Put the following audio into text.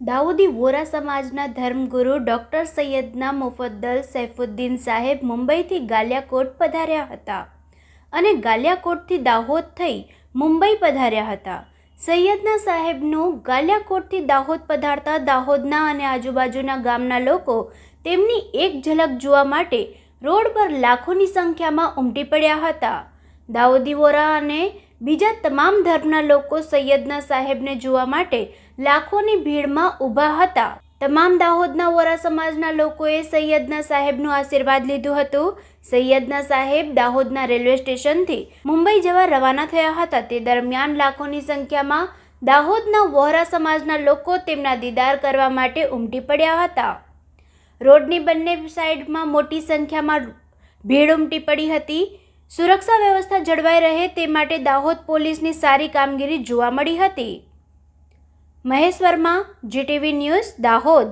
દાઉદી વોરા સમાજના ધર્મગુરુ ડૉક્ટર સૈયદના મુફદ્દલ સૈફુદ્દીન સાહેબ મુંબઈથી ગાલિયાકોટ પધાર્યા હતા અને ગાલિયાકોટથી દાહોદ થઈ મુંબઈ પધાર્યા હતા. સૈયદના સાહેબનું ગાલિયાકોટથી દાહોદ પધારતા દાહોદના અને આજુબાજુના ગામના લોકો તેમની એક ઝલક જોવા માટે રોડ પર લાખોની સંખ્યામાં ઉમટી પડ્યા હતા. દાઉદી વોરા અને બીજા તમામ ધર્મના લોકો સૈયદના સાહેબને જોવા માટે લાખોની ભીડમાં ઊભા હતા. તમામ દાહોદના વોરા સમાજના લોકોએ સૈયદના સાહેબનું આશીર્વાદ લીધું હતું. સૈયદના સાહેબ દાહોદના રેલવે સ્ટેશનથી મુંબઈ જવા રવાના થયા હતા. તે દરમિયાન લાખોની સંખ્યામાં દાહોદના વોહરા સમાજના લોકો તેમના દીદાર કરવા માટે ઉમટી પડ્યા હતા. રોડની બંને સાઈડમાં મોટી સંખ્યામાં ભીડ ઉમટી પડી હતી. સુરક્ષા વ્યવસ્થા જળવાઈ રહે તે માટે દાહોદ પોલીસની સારી કામગીરી જોવા મળી હતી. Mahesh Varma GTV news Dahod.